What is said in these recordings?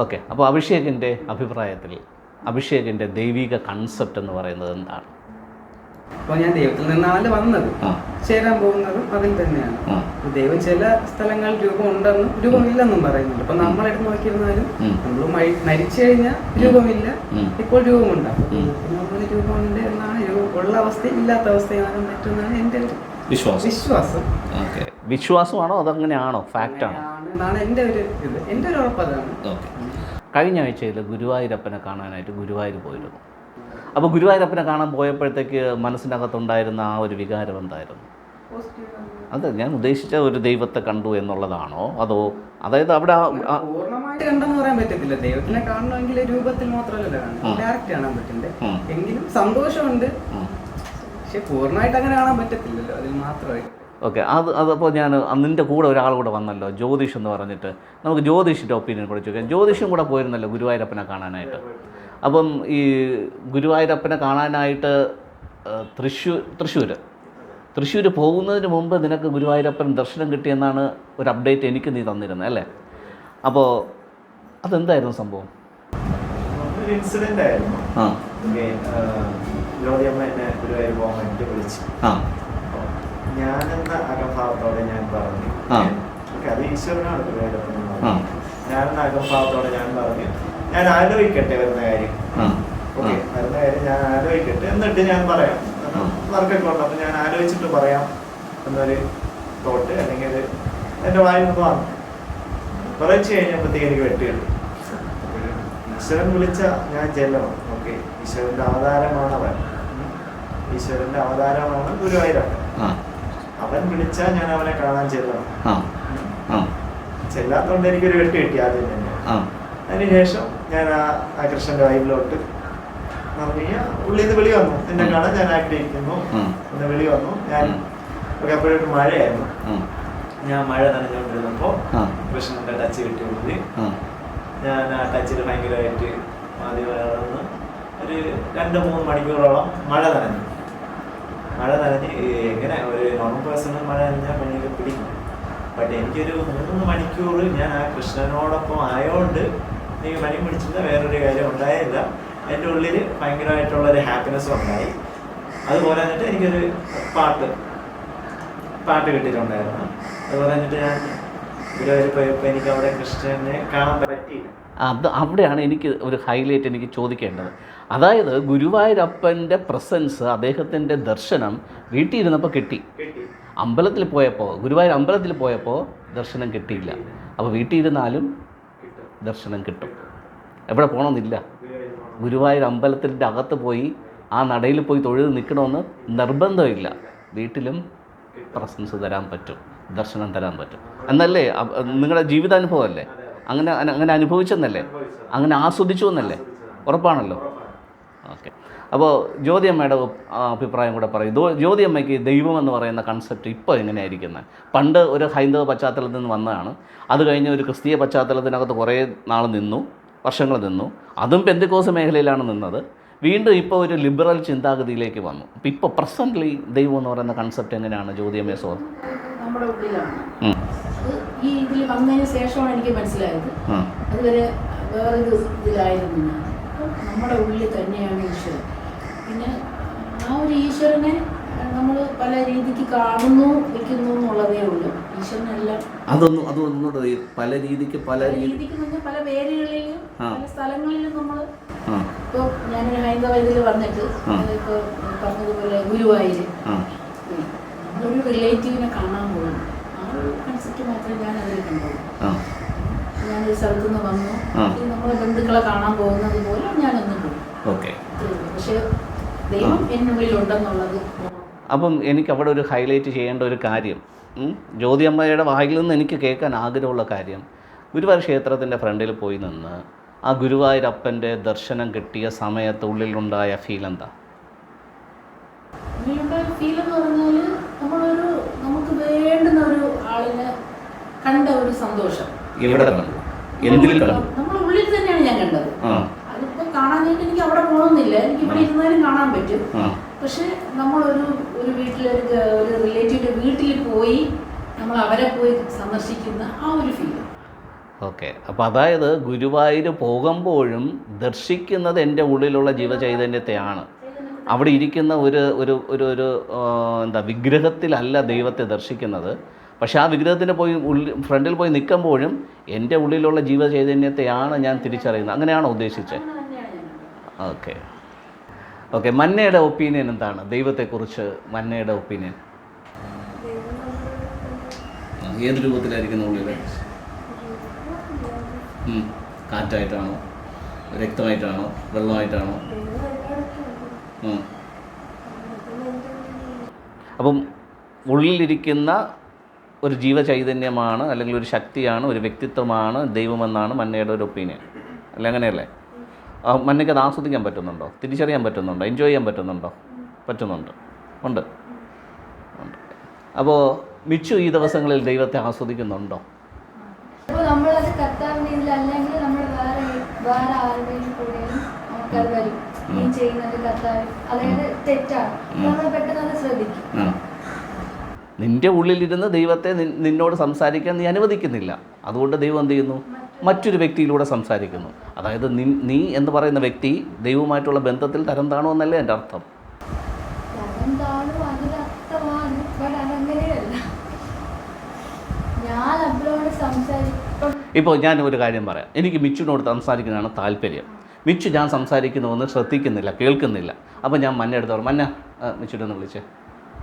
Okay അപ്പോൾ അഭിഷേകിന്റെ അഭിപ്രായത്തിൽ അഭിഷേകിന്റെ ദൈവിക കൺസെപ്റ്റ് എന്ന് പറയുന്നത് എന്താണ്? അപ്പോൾ ഞാൻ ദൈവത്തിൽ നിന്നാണല്ലോ വന്നത്. ചേരാൻ പോകുന്നതും അതിൽ തന്നെയാണ്. ദൈവം ചില സ്ഥലങ്ങളിൽ രൂപമുണ്ടെന്നും രൂപമില്ലെന്നും പറയുന്നുണ്ട്. അപ്പൊ നമ്മളെടുത്ത് നോക്കിയിരുന്നാലും. നമ്മൾ മരിച്ചു കഴിഞ്ഞാൽ രൂപമില്ല. ഇപ്പോൾ രൂപമുണ്ടാകും. രൂപമുണ്ട് എന്നാണ് രൂപം ഉള്ള അവസ്ഥ ഇല്ലാത്ത അവസ്ഥയാണ് പറ്റുന്നതാണ് എന്റെ ഒരു വിശ്വാസം. വിശ്വാസം. ഓക്കെ. വിശ്വാസമാണോ അതങ്ങനെയാണോ? ഫാക്റ്റാണോ ആണോ? എന്നാണ് എന്റെ ഒരു ഇത്. എന്റെ ഒരു ഉറപ്പതാണ് ഓക്കെ. കഴിഞ്ഞ ആഴ്ചയിൽ ഗുരുവായൂരപ്പനെ കാണാനായിട്ട് ഗുരുവായൂർ പോയിരുന്നു. അപ്പോൾ ഗുരുവായൂരപ്പനെ കാണാൻ പോയപ്പോഴത്തേക്ക് മനസ്സിനകത്തുണ്ടായിരുന്ന ആ ഒരു വികാരം എന്തായിരുന്നു? അത് ഞാൻ ഉദ്ദേശിച്ച ഒരു ദൈവത്തെ കണ്ടു എന്നുള്ളതാണോ? അതോ അതായത് അവിടെ പൂർണമായിട്ട് കണ്ടെന്ന് പറയാൻ പറ്റത്തില്ല. ദൈവത്തിനെ കാണണമെങ്കിൽ രൂപത്തിൽ മാത്രമല്ല ഡയറക്റ്റ് കാണാൻ പറ്റണ്ടേ എങ്കിലും സന്തോഷമുണ്ട്. പക്ഷെ പൂർണമായിട്ട് അങ്ങനെ കാണാൻ പറ്റത്തില്ലല്ലോ. അതിൽ മാത്രമായിട്ട് ഓക്കെ അത് അതപ്പോൾ ഞാൻ നിന്റെ കൂടെ ഒരാൾ കൂടെ വന്നല്ലോ ജ്യോതിഷ് എന്ന് പറഞ്ഞിട്ട്. നമുക്ക് ജ്യോതിഷിന്റെ ഒപ്പീനിയൻ കൂടെ ചോദിക്കാം. ജ്യോതിഷും കൂടെ പോയിരുന്നല്ലോ ഗുരുവായൂരപ്പനെ കാണാനായിട്ട്. അപ്പം ഈ ഗുരുവായൂരപ്പനെ കാണാനായിട്ട് തൃശ്ശൂർ തൃശ്ശൂർ തൃശ്ശൂർ പോകുന്നതിന് മുമ്പ് നിനക്ക് ഗുരുവായൂരപ്പൻ ദർശനം കിട്ടിയെന്നാണ് ഒരു അപ്ഡേറ്റ് എനിക്ക് നീ തന്നിരുന്നത് അല്ലേ? അപ്പോൾ അതെന്തായിരുന്നു സംഭവം? ഒരു ഇൻസിഡന്റ് ആയിരുന്നു. ആ. ഓക്കെ ജ്യോതിയമ്മ എന്നെ ഗുരുവായൂർ പോകാൻ വേണ്ടി വിളിച്ചു. ഞാനെന്ന അകഭാവത്തോടെ ഞാൻ പറഞ്ഞു. അത് ഈശ്വരനാണ് ഗുരുവായൂരപ്പൻ. ഞാനെന്ന അകഭാവത്തോടെ ഞാൻ പറഞ്ഞു ഞാൻ ആലോചിക്കട്ടെ വരുന്ന കാര്യം. ഓക്കെ വരുന്ന കാര്യം ഞാൻ ആലോചിക്കട്ടെ എന്നിട്ട് ഞാൻ പറയാം. വർക്കൊക്കെ ഉണ്ട് അപ്പൊ ഞാൻ ആലോചിച്ചിട്ട് പറയാം എന്നൊരു തോട്ട് അല്ലെങ്കിൽ ഒരു എന്റെ വായിൽ നിന്ന് വന്നു. കുറച്ച് കഴിഞ്ഞപ്പോഴത്തേക്ക് എനിക്ക് വെട്ടിയുള്ളൂ ഈശ്വരൻ വിളിച്ച ഞാൻ ചെല്ലണം. ഓക്കെ ഈശ്വരന്റെ അവതാരമാണ് അവൻ. ഈശ്വരന്റെ അവതാരമാണ് ഗുരുവായൂരപ്പൻ. അവൻ വിളിച്ചാൽ ഞാൻ അവനെ കാണാൻ ചെല്ലണം. ചെല്ലാത്തോണ്ട് എനിക്കൊരു വെട്ട് കിട്ടി ആദ്യം തന്നെ. അതിനുശേഷം ഞാൻ ആ ആ കൃഷ്ണന്റെ വൈബിലോട്ട് ഉള്ളിന്ന് ഉള്ളിൽ വിളി വന്നു. നിന്നെ കാണാൻ ഞാൻ ആഗ്രഹിക്കുന്നു. എന്ന് വിളി വന്നു. ഞാൻ. ഒക്കെ അപ്പോഴൊരു മഴയായിരുന്നു. ഞാൻ മഴ നനഞ്ഞുകൊണ്ടിരുന്നപ്പോ കൃഷ്ണന്റെ ടച്ച് കിട്ടി ആ. ഞാൻ ആ ടച്ചിൽ ഭയങ്കരമായിട്ട് ആദ്യം വളർന്ന് ഒരു രണ്ട് മൂന്ന് മണിക്കൂറോളം മഴ നനഞ്ഞു. മഴ നനഞ്ഞ് എങ്ങനെ ഒരു നോർമൽ പേഴ്സണൽ മഴ നനഞ്ഞാൽ പണിയൊക്കെ പിടിക്കും. ബട്ട് എനിക്കൊരു മൂന്ന് മണിക്കൂർ ഞാൻ ആ കൃഷ്ണനോടൊപ്പം ആയതുകൊണ്ട് എനിക്ക് പനി പിടിച്ചില്ല വേറൊരു കാര്യം ഉണ്ടായില്ല. എന്റെ ഉള്ളിൽ ഭയങ്കരമായിട്ടുള്ളൊരു ഹാപ്പിനെസ് ഉണ്ടായി. അതുപോലെ എന്നിട്ട് എനിക്കൊരു പാട്ട് പാട്ട് കിട്ടിയിട്ടുണ്ടായിരുന്നു. അതുപോലെ എന്നിട്ട് ഞാൻ ഗുരുവായൂർ പോയപ്പോൾ എനിക്ക് അവിടെ കൃഷ്ണനെ കാണാൻ പറ്റിയില്ല. അത് അവിടെയാണ് എനിക്ക് ഒരു ഹൈലൈറ്റ് എനിക്ക് ചോദിക്കേണ്ടത്. അതായത് ഗുരുവായൂരപ്പന്റെ പ്രസൻസ് അദ്ദേഹത്തിന്റെ ദർശനം വീട്ടിലിരുന്നപ്പോൾ കിട്ടി. കിട്ടി. അമ്പലത്തിൽ പോയപ്പോൾ ഗുരുവായൂർ അമ്പലത്തിൽ പോയപ്പോൾ ദർശനം കിട്ടിയില്ല. അപ്പോൾ വീട്ടിലിരുന്നാലും ദർശനം കിട്ടും. എവിടെ പോകണമെന്നില്ല. ഗുരുവായൂർ. അമ്പലത്തിന്റെ അകത്ത് പോയി ആ നടയിൽ പോയി തൊഴുത് നിൽക്കണമെന്ന് നിർബന്ധമില്ല. വീട്ടിലും പ്രസൻസ് തരാൻ പറ്റും ദർശനം തരാൻ പറ്റും. എന്നല്ലേ? നിങ്ങളുടെ നിങ്ങളുടെ ജീവിതാനുഭവമല്ലേ? അങ്ങനെ അങ്ങനെ അനുഭവിച്ചെന്നല്ലേ? അങ്ങനെ ആസ്വദിച്ചു എന്നല്ലേ? ഉറപ്പാണല്ലോ. ഓക്കെ. അപ്പോൾ ജ്യോതിയമ്മയുടെ അഭിപ്രായം കൂടെ പറയും. ജ്യോതിയമ്മയ്ക്ക് ദൈവം എന്ന് പറയുന്ന കൺസെപ്റ്റ് ഇപ്പോൾ എങ്ങനെയായിരിക്കുന്നത് പണ്ട് ഒരു ഹൈന്ദവ പശ്ചാത്തലത്തിൽ നിന്ന് വന്നതാണ്. അത് കഴിഞ്ഞ് ഒരു ക്രിസ്തീയ പശ്ചാത്തലത്തിനകത്ത് കുറേ നാൾ നിന്നു വർഷങ്ങൾ നിന്നു. അതും പെന്തിക്കോസ് മേഖലയിലാണ് നിന്നത്. വീണ്ടും ഇപ്പോൾ ഒരു ലിബറൽ ചിന്താഗതിയിലേക്ക് വന്നു. അപ്പോൾ ഇപ്പോൾ പ്രസന്റ്ലി ദൈവം എന്ന് പറയുന്ന കൺസെപ്റ്റ് എങ്ങനെയാണ് ജ്യോതിയമ്മയെ സോ നമ്മുടെ ഉള്ളിലാണ്. ഈ ഇതിൽ വന്നതിന് ശേഷമാണ് എനിക്ക് മനസ്സിലായത്. അതുവരെ വേറൊരു ഇതിലായിരുന്നു അപ്പം നമ്മുടെ ഉള്ളിൽ തന്നെയാണ് ഈശ്വരൻ. പിന്നെ ആ ഒരു ഈശ്വരനെ നമ്മൾ പല രീതിക്ക് കാണുന്നു വയ്ക്കുന്നു എന്നുള്ളതേ ഉള്ളൂ. ഈശ്വരനെല്ലാം അതൊന്നും അതൊന്നുകൂടെ പല രീതിക്ക് പല രീതിക്ക് നമ്മൾ പല പേരുകളിലും പല സ്ഥലങ്ങളിലും നമ്മൾ ഇപ്പൊ ഇപ്പോൾ ഞാനൊരു ഹൈന്ദവ ഇതിൽ വന്നിട്ട് ഇപ്പൊ ഇപ്പോൾ പറഞ്ഞതുപോലെ ഗുരുവായൂർ ആ. നമ്മളൊരു റിലേറ്റീവിനെ കാണാൻ പോകുന്നു ആ ഒരു കൺസെപ്റ്റ് മാത്രമേ ഞാൻ അതിൽ കണ്ടുള്ളൂ സ്ഥലത്തു നിന്ന് വന്നു. ബന്ധുക്കളെ കാണാൻ പോകുന്നത് പോലെ ഞാനൊന്നും പോകും ഓക്കെ. പക്ഷെ ദൈവം അപ്പം എനിക്ക് അവിടെ ഒരു ഹൈലൈറ്റ് ചെയ്യേണ്ട ഒരു കാര്യം. ജ്യോതി അമ്മയുടെ വായിൽ നിന്ന് എനിക്ക് കേൾക്കാൻ ആഗ്രഹമുള്ള കാര്യം. ഗുരുവായൂർ ക്ഷേത്രത്തിന്റെ ഫ്രണ്ടിൽ പോയി നിന്ന് ആ ഗുരുവായൂരപ്പന്റെ ദർശനം കിട്ടിയ സമയത്ത് ഉള്ളിലുണ്ടായ ഫീൽ എന്താ? ഫീൽ എന്ന് പറഞ്ഞാൽ നമ്മളൊരു നമുക്ക് വേണ്ടുന്ന ഒരു ആളിനെ കണ്ട ഒരു സന്തോഷം. കണ്ടു എന്തിൽ കണ്ടു നമ്മുടെ ഉള്ളിൽ തന്നെയാണ് ഞാൻ കണ്ടത്. അതിപ്പോ കാണാനായിട്ട് എനിക്ക് അവിടെ പോകണമെന്നില്ല എനിക്ക് ഇവിടെ ഇരുന്നാലും കാണാൻ പറ്റും. പക്ഷെ നമ്മളൊരു ഒരു വീട്ടിലൊരു ഒരു റിലേറ്റീവിന്റെ വീട്ടിൽ പോയി നമ്മൾ അവരെ പോയി സന്ദർശിക്കുന്ന ആ ഒരു ഫീൽ ഓക്കെ. അപ്പോൾ അതായത് ഗുരുവായൂർ പോകുമ്പോഴും ദർശിക്കുന്നത് എന്റെ ഉള്ളിലുള്ള ജീവചൈതന്യത്തെയാണ്. അവിടെ ഇരിക്കുന്ന ഒരു ഒരു ഒരു എന്താ വിഗ്രഹത്തിലല്ല ദൈവത്തെ ദർശിക്കുന്നത്. പക്ഷേ ആ വിഗ്രഹത്തിന് പോയി ഉള്ളിൽ ഫ്രണ്ടിൽ പോയി നിൽക്കുമ്പോഴും എന്റെ ഉള്ളിലുള്ള ജീവചൈതന്യത്തെയാണ് ഞാൻ തിരിച്ചറിയുന്നത്. അങ്ങനെയാണോ ഉദ്ദേശിച്ചത്? ഓക്കെ. ഓക്കെ മന്നയുടെ ഒപ്പീനിയൻ എന്താണ്? ദൈവത്തെക്കുറിച്ച് മന്നയുടെ ഒപ്പീനിയൻ. ഏത് രൂപത്തിലായിരിക്കുന്ന ഉള്ളിൽ. കാറ്റായിട്ടാണോ? രക്തമായിട്ടാണോ? വെള്ളമായിട്ടാണോ. അപ്പം ഉള്ളിലിരിക്കുന്ന ഒരു ജീവചൈതന്യമാണ് അല്ലെങ്കിൽ ഒരു ശക്തിയാണ് ഒരു വ്യക്തിത്വമാണ് ദൈവമെന്നാണ് മന്നയുടെ ഒരു ഒപ്പീനിയൻ അല്ല അങ്ങനെയല്ലേ? മന്നയ്ക്ക് അത് ആസ്വദിക്കാൻ പറ്റുന്നുണ്ടോ? തിരിച്ചറിയാൻ പറ്റുന്നുണ്ടോ? എൻജോയ് ചെയ്യാൻ പറ്റുന്നുണ്ടോ? പറ്റുന്നുണ്ട്. ഉണ്ട്. ഉണ്ട്. അപ്പോൾ മിച്ചു ഈ ദിവസങ്ങളിൽ ദൈവത്തെ ആസ്വദിക്കുന്നുണ്ടോ? അതായത് തെറ്റാണ്. നമ്മൾ പെട്ടെന്ന് അത് ശ്രദ്ധിക്കും. ആ. നിന്റെ ഉള്ളിലിരുന്ന് ദൈവത്തെ നിന്നോട് സംസാരിക്കാൻ നീ അനുവദിക്കുന്നില്ല. അതുകൊണ്ട് ദൈവം എന്ത് ചെയ്യുന്നു? മറ്റൊരു വ്യക്തിയിലൂടെ സംസാരിക്കുന്നു. അതായത് നി- നീ എന്ന് പറയുന്ന വ്യക്തി ദൈവവുമായിട്ടുള്ള ബന്ധത്തിൽ തരം താണോ എന്നല്ലേ എന്റെ അർത്ഥം. ഇപ്പോൾ ഞാൻ ഒരു കാര്യം പറയാം. എനിക്ക് മിച്ചുവിനോട് സംസാരിക്കുന്നതാണ് താല്പര്യം. മിച്ചു ഞാൻ സംസാരിക്കുന്നുവെന്ന് ശ്രദ്ധിക്കുന്നില്ല കേൾക്കുന്നില്ല. അപ്പോൾ ഞാൻ മഞ്ഞ എടുത്ത് പറഞ്ഞു. മന്ന ആ, മിച്ചുവിനെ ഒന്ന് വിളിച്ചേ.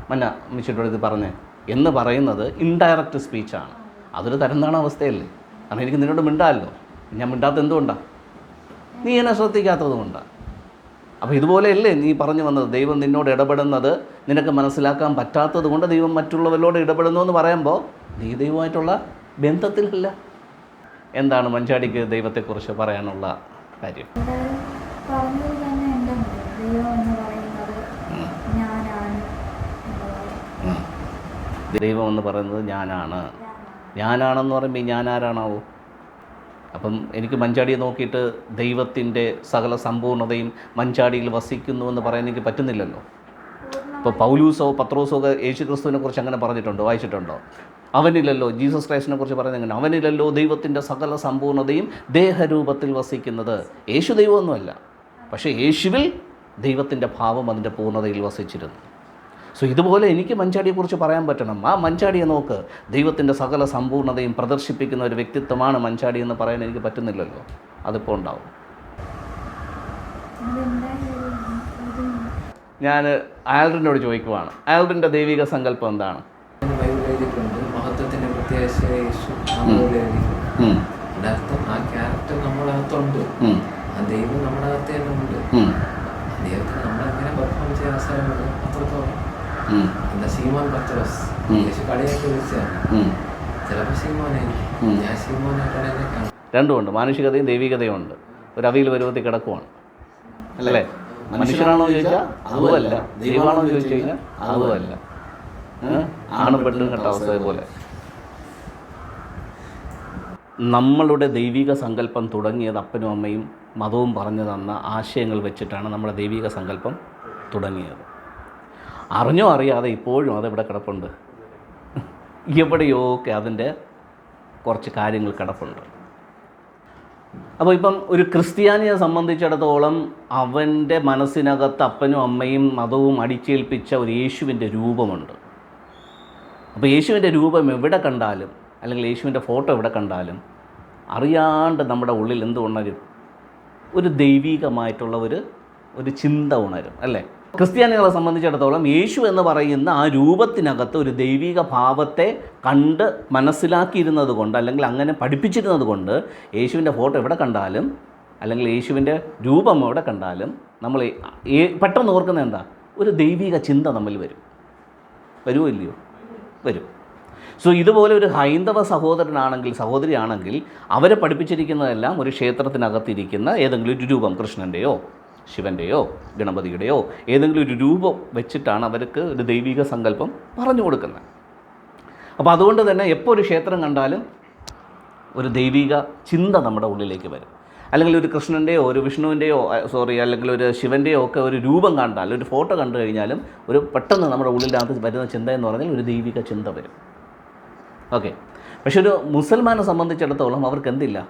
മന്ന മിച്ചിട്ടോട് ഇത് പറഞ്ഞേ എന്ന് പറയുന്നത് ഇൻഡയറക്റ്റ് സ്പീച്ചാണ് അതൊരു തരംതാണ അവസ്ഥയല്ലേ? കാരണം എനിക്ക് നിന്നോട് മിണ്ടാമല്ലോ ഞാൻ മിണ്ടാത്ത എന്തുകൊണ്ടാണ് നീ എന്നെ ശ്രദ്ധിക്കാത്തത് കൊണ്ടാണ് അപ്പോൾ ഇതുപോലെയല്ലേ നീ പറഞ്ഞു വന്നത്? ദൈവം നിന്നോട് ഇടപെടുന്നത് നിനക്ക് മനസ്സിലാക്കാൻ പറ്റാത്തത് കൊണ്ട് ദൈവം മറ്റുള്ളവരോട് ഇടപെടുന്നു എന്ന് പറയുമ്പോൾ നീ ദൈവമായിട്ടുള്ള ബന്ധത്തിലല്ല. എന്താണ് മഞ്ചാടിക്ക് ദൈവത്തെക്കുറിച്ച് പറയാനുള്ള കാര്യം എന്തായാലും പറഞ്ഞത് തന്നെ എന്റെ മുന്നിൽ. ദൈവം എന്ന് പറയുന്നത് ഉം. ഞാനാണ് എന്നുള്ളത്. ഉം. ദൈവം എന്ന് പറയുന്നത് ഞാനാണ്. ഞാനാണെന്ന് പറയുമ്പോൾ ഞാൻ ആരാണാവോ അപ്പം എനിക്ക് മഞ്ചാടിയെ നോക്കിയിട്ട് ദൈവത്തിന്റെ സകല സമ്പൂർണതയും മഞ്ചാടിയിൽ വസിക്കുന്നു എന്ന് പറയാൻ എനിക്ക് പറ്റുന്നില്ലല്ലോ. ഇപ്പോൾ പൗലൂസോ പത്രോസോ ഒക്കെ യേശു ക്രിസ്തുവിനെ കുറിച്ച് അങ്ങനെ പറഞ്ഞിട്ടുണ്ടോ? വായിച്ചിട്ടുണ്ടോ? അവനില്ലല്ലോ. ജീസസ് ക്രൈസ്റ്റിനെ കുറിച്ച് പറയുന്നത് എങ്ങനെ അവനില്ലല്ലോ ദൈവത്തിന്റെ സകല സമ്പൂർണതയും ദേഹരൂപത്തിൽ വസിക്കുന്നത്. യേശു ദൈവമൊന്നുമല്ല. പക്ഷേ യേശുവിൽ ദൈവത്തിന്റെ ഭാവം അതിന്റെ പൂർണതയിൽ വസിച്ചിരുന്നു. സോ ഇതുപോലെ എനിക്ക് മഞ്ചാടിയെക്കുറിച്ച് പറയാൻ പറ്റണം. ആ മഞ്ചാടിയെ നോക്ക്. ദൈവത്തിന്റെ സകല സമ്പൂർണതയും പ്രദർശിപ്പിക്കുന്ന ഒരു വ്യക്തിത്വമാണ് മഞ്ചാടി എന്ന് പറയാൻ എനിക്ക് പറ്റുന്നില്ലല്ലോ. അതിപ്പോൾ ഉണ്ടാവും. ഞാൻ ആൽഡ്രിനോട് ചോദിക്കുവാണ്. ആൽഡ്രിന്റെ ദൈവിക സങ്കല്പം എന്താണ്? ആ ക്യാരക്ടർ ആ ദൈവം നമ്മുടെ അകത്ത് തന്നെ ഉണ്ട് ദൈവത്തിന് നമ്മളെങ്ങനെ പെർഫോം ചെയ്യാൻ അവസരമുണ്ട് അത്രത്തോളം. എന്താ സീമോൻ പത്രോസ് ഉം. യേശു കളിയൊക്കെ വിളിച്ചാണ് ഉം. ചിലപ്പോൾ സീമോനെ. ഞാൻ സീമോനായിട്ടാണ് എന്നെ രണ്ടുമുണ്ട് മാനുഷികതയും ദൈവികതയും ഉണ്ട്. ഒരു അവിയിൽ പരുവത്തിൽ കിടക്കുവാണ്. അല്ലേ? മനുഷ്യനാണോ ചോദിച്ചാൽ അതുമല്ല. ദൈവമാണോ ചോദിച്ചു കഴിഞ്ഞാൽ അതുമല്ല. ആണ് പെണ്ണും കെട്ട അവസ്ഥ പോലെ നമ്മളുടെ ദൈവിക സങ്കല്പം തുടങ്ങിയത് അപ്പനും അമ്മയും മതവും പറഞ്ഞു തന്ന ആശയങ്ങൾ വെച്ചിട്ടാണ് നമ്മുടെ ദൈവിക സങ്കല്പം തുടങ്ങിയത്. അറിഞ്ഞോ അറിയാതെ ഇപ്പോഴും അതെവിടെ കിടപ്പുണ്ട്. എവിടെയൊക്കെ അതിന്റെ കുറച്ച് കാര്യങ്ങൾ കിടപ്പുണ്ട്. അപ്പോൾ ഇപ്പം ഒരു ക്രിസ്ത്യാനിയെ സംബന്ധിച്ചിടത്തോളം അവന്റെ മനസ്സിനകത്ത് അപ്പനും അമ്മയും മതവും അടിച്ചേൽപ്പിച്ച ഒരു യേശുവിന്റെ രൂപമുണ്ട്. അപ്പോൾ യേശുവിന്റെ രൂപം എവിടെ കണ്ടാലും അല്ലെങ്കിൽ യേശുവിന്റെ ഫോട്ടോ എവിടെ കണ്ടാലും അറിയാണ്ട് നമ്മുടെ ഉള്ളിൽ എന്ത് ഉണരും ഒരു ദൈവികമായിട്ടുള്ള ഒരു ഒരു ചിന്ത ഉണരും അല്ലേ? ക്രിസ്ത്യാനികളെ സംബന്ധിച്ചിടത്തോളം യേശു എന്ന് പറയുന്ന ആ രൂപത്തിനകത്ത് ഒരു ദൈവിക ഭാവത്തെ കണ്ട് മനസ്സിലാക്കിയിരുന്നത് കൊണ്ട് അല്ലെങ്കിൽ അങ്ങനെ പഠിപ്പിച്ചിരുന്നത് കൊണ്ട് യേശുവിന്റെ ഫോട്ടോ എവിടെ കണ്ടാലും അല്ലെങ്കിൽ യേശുവിന്റെ രൂപം എവിടെ കണ്ടാലും നമ്മൾ പെട്ടെന്ന് ഓർക്കുന്നത് എന്താ? ഒരു ദൈവിക ചിന്ത നമ്മിൽ വരും. വരുമോ ഇല്ലയോ? വരും. സോ ഇതുപോലെ ഒരു ഹൈന്ദവ സഹോദരനാണെങ്കിൽ സഹോദരിയാണെങ്കിൽ അവരെ പഠിപ്പിച്ചിരിക്കുന്നതെല്ലാം ഒരു ക്ഷേത്രത്തിനകത്തിരിക്കുന്ന ഏതെങ്കിലും ഒരു രൂപം കൃഷ്ണന്റെയോ ശിവന്റെയോ ഗണപതിയുടെയോ ഏതെങ്കിലും ഒരു രൂപം വെച്ചിട്ടാണ് അവർക്ക് ഒരു ദൈവിക സങ്കല്പം പറഞ്ഞു കൊടുക്കുന്നത്. അപ്പോൾ അതുകൊണ്ട് തന്നെ എപ്പോൾ ഒരു ക്ഷേത്രം കണ്ടാലും ഒരു ദൈവിക ചിന്ത നമ്മുടെ ഉള്ളിലേക്ക് വരും. അല്ലെങ്കിൽ ഒരു കൃഷ്ണന്റെയോ ഒരു വിഷ്ണുവിന്റെയോ സോറി അല്ലെങ്കിൽ ഒരു ശിവന്റെയോ ഒക്കെ ഒരു രൂപം കണ്ടാൽ ഒരു ഫോട്ടോ കണ്ടു കഴിഞ്ഞാലും ഒരു പെട്ടെന്ന് നമ്മുടെ ഉള്ളിനകത്ത് വരുന്ന ചിന്ത എന്ന് പറഞ്ഞാൽ ഒരു ദൈവിക ചിന്ത വരും. ഓക്കെ. പക്ഷെ ഒരു മുസൽമാനെ സംബന്ധിച്ചിടത്തോളം അവർക്ക് എന്തില്ല?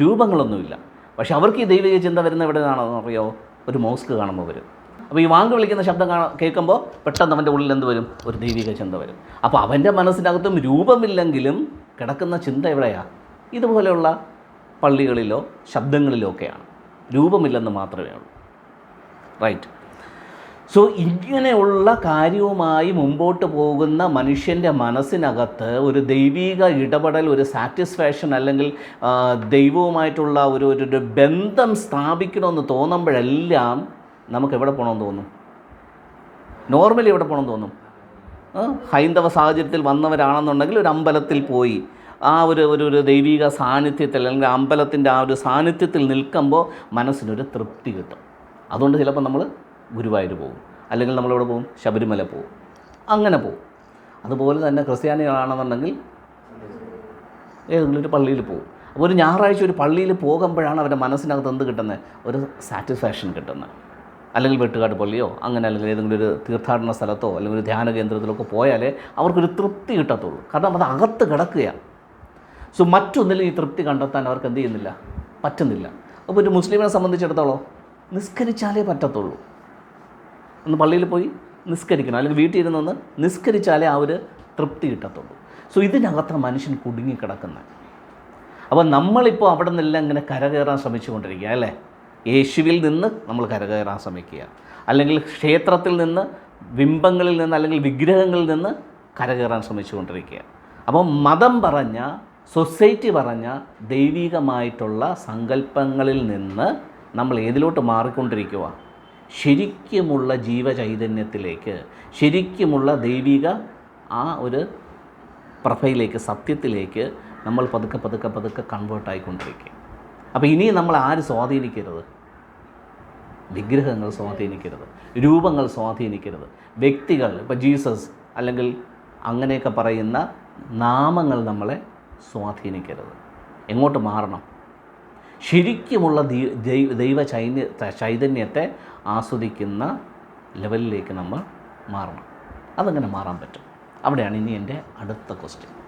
രൂപങ്ങളൊന്നുമില്ല. പക്ഷെ അവർക്ക് ഈ ദൈവിക ചിന്ത വരുന്ന എവിടെ നിന്നാണെന്ന് അറിയോ? ഒരു മോസ്ക് കാണുമ്പോൾ വരും. അപ്പോൾ ഈ വാങ്ക് വിളിക്കുന്ന ശബ്ദം കാണാ കേൾക്കുമ്പോൾ പെട്ടെന്ന് അവന്റെ ഉള്ളിൽ എന്ത് വരും? ഒരു ദൈവിക ചിന്ത വരും. അപ്പോൾ അവന്റെ മനസ്സിനകത്തും രൂപമില്ലെങ്കിലും കിടക്കുന്ന ചിന്ത എവിടെയാണ് ഇതുപോലെയുള്ള പള്ളികളിലോ ശബ്ദങ്ങളിലോ ഒക്കെയാണ്. രൂപമില്ലെന്ന് മാത്രമേ ഉള്ളൂ. റൈറ്റ്. സോ ഇങ്ങനെയുള്ള കാര്യവുമായി മുമ്പോട്ട് പോകുന്ന മനുഷ്യന്റെ മനസ്സിനകത്ത് ഒരു ദൈവിക ഇടപെടൽ ഒരു സാറ്റിസ്ഫാക്ഷൻ അല്ലെങ്കിൽ ദൈവവുമായിട്ടുള്ള ഒരു ഒരു ബന്ധം സ്ഥാപിക്കണമെന്ന് തോന്നുമ്പോഴെല്ലാം നമുക്ക് എവിടെ പോകണമെന്ന് തോന്നും? നോർമലി എവിടെ പോകണമെന്ന് തോന്നും? ഹൈന്ദവ സാഹചര്യത്തിൽ വന്നവരാണെന്നുണ്ടെങ്കിൽ ഒരു അമ്പലത്തിൽ പോയി ആ ഒരു ഒരു ഒരു ദൈവിക സാന്നിധ്യത്തിൽ അല്ലെങ്കിൽ അമ്പലത്തിന്റെ ആ ഒരു സാന്നിധ്യത്തിൽ നിൽക്കുമ്പോൾ മനസ്സിനൊരു തൃപ്തി കിട്ടും. അതുകൊണ്ട് ചിലപ്പോൾ നമ്മൾ ഗുരുവായൂർ പോകും അല്ലെങ്കിൽ നമ്മളിവിടെ പോകും ശബരിമല പോകും അങ്ങനെ പോകും അതുപോലെ തന്നെ ക്രിസ്ത്യാനികളാണെന്നുണ്ടെങ്കിൽ ഏതെങ്കിലും ഒരു പള്ളിയിൽ പോകും അപ്പോൾ ഒരു ഞായറാഴ്ച ഒരു പള്ളിയിൽ പോകുമ്പോഴാണ് അവരുടെ മനസ്സിനകത്ത് എന്ത് കിട്ടുന്നത്? ഒരു സാറ്റിസ്ഫാക്ഷൻ കിട്ടുന്നത്. അല്ലെങ്കിൽ വെട്ടുകാട് പള്ളിയോ അങ്ങനെ അല്ലെങ്കിൽ ഏതെങ്കിലും ഒരു തീർത്ഥാടന സ്ഥലത്തോ അല്ലെങ്കിൽ ഒരു ധ്യാന കേന്ദ്രത്തിലൊക്കെ പോയാലേ അവർക്കൊരു തൃപ്തി കിട്ടത്തുള്ളൂ. കാരണം അത് അകത്ത് കിടക്കുകയാണ്. സോ മറ്റൊന്നിലും ഈ തൃപ്തി കണ്ടെത്താൻ അവർക്ക് എന്ത് ചെയ്യുന്നില്ല? പറ്റുന്നില്ല. അപ്പോൾ ഒരു മുസ്ലിമിനെ സംബന്ധിച്ചിടത്തോളം നിസ്കരിച്ചാലേ പറ്റത്തുള്ളൂ. ഒന്ന് പള്ളിയിൽ പോയി നിസ്കരിക്കണം. അല്ലെങ്കിൽ വീട്ടിൽ ഇരുന്നൊന്ന് നിസ്കരിച്ചാലേ ആ ഒരു തൃപ്തി കിട്ടത്തുള്ളൂ. സോ ഇതിനകത്താണ് മനുഷ്യൻ കുടുങ്ങിക്കിടക്കുന്നത് അപ്പോൾ നമ്മളിപ്പോൾ അവിടെ നിന്നെല്ലാം ഇങ്ങനെ കരകയറാൻ ശ്രമിച്ചുകൊണ്ടിരിക്കുക അല്ലേ? യേശുവിൽ നിന്ന് നമ്മൾ കരകയറാൻ ശ്രമിക്കുക. അല്ലെങ്കിൽ ക്ഷേത്രത്തിൽ നിന്ന് ബിംബങ്ങളിൽ നിന്ന് അല്ലെങ്കിൽ വിഗ്രഹങ്ങളിൽ നിന്ന് കരകയറാൻ ശ്രമിച്ചുകൊണ്ടിരിക്കുക. അപ്പോൾ മതം പറഞ്ഞ സൊസൈറ്റി പറഞ്ഞ ദൈവികമായിട്ടുള്ള സങ്കല്പങ്ങളിൽ നിന്ന് നമ്മൾ ഏതിലോട്ട് മാറിക്കൊണ്ടിരിക്കുക ശരിക്കുമുള്ള ജീവചൈതന്യത്തിലേക്ക് ശരിക്കുമുള്ള ദൈവിക ആ ഒരു പ്രഭയിലേക്ക് സത്യത്തിലേക്ക് നമ്മൾ പതുക്കെ പതുക്കെ പതുക്കെ കൺവേർട്ട് ആയിക്കൊണ്ടിരിക്കുക. അപ്പോൾ ഇനി നമ്മൾ ആര് സ്വാധീനിക്കരുത്? വിഗ്രഹങ്ങൾ സ്വാധീനിക്കരുത് രൂപങ്ങൾ സ്വാധീനിക്കരുത്. വ്യക്തികൾ ഇപ്പോൾ ജീസസ് അല്ലെങ്കിൽ അങ്ങനെയൊക്കെ പറയുന്ന നാമങ്ങൾ നമ്മളെ സ്വാധീനിക്കരുത്. എങ്ങോട്ട് മാറണം? ശരിക്കുമുള്ള ദൈവ ദൈവ ചൈന്യ ചൈതന്യത്തെ ആസ്വദിക്കുന്ന ലെവലിലേക്ക് നമ്മൾ മാറണം. അതങ്ങനെ മാറാൻ പറ്റും. അവിടെയാണ് ഇനി എന്റെ അടുത്ത ക്വസ്റ്റ്യൻ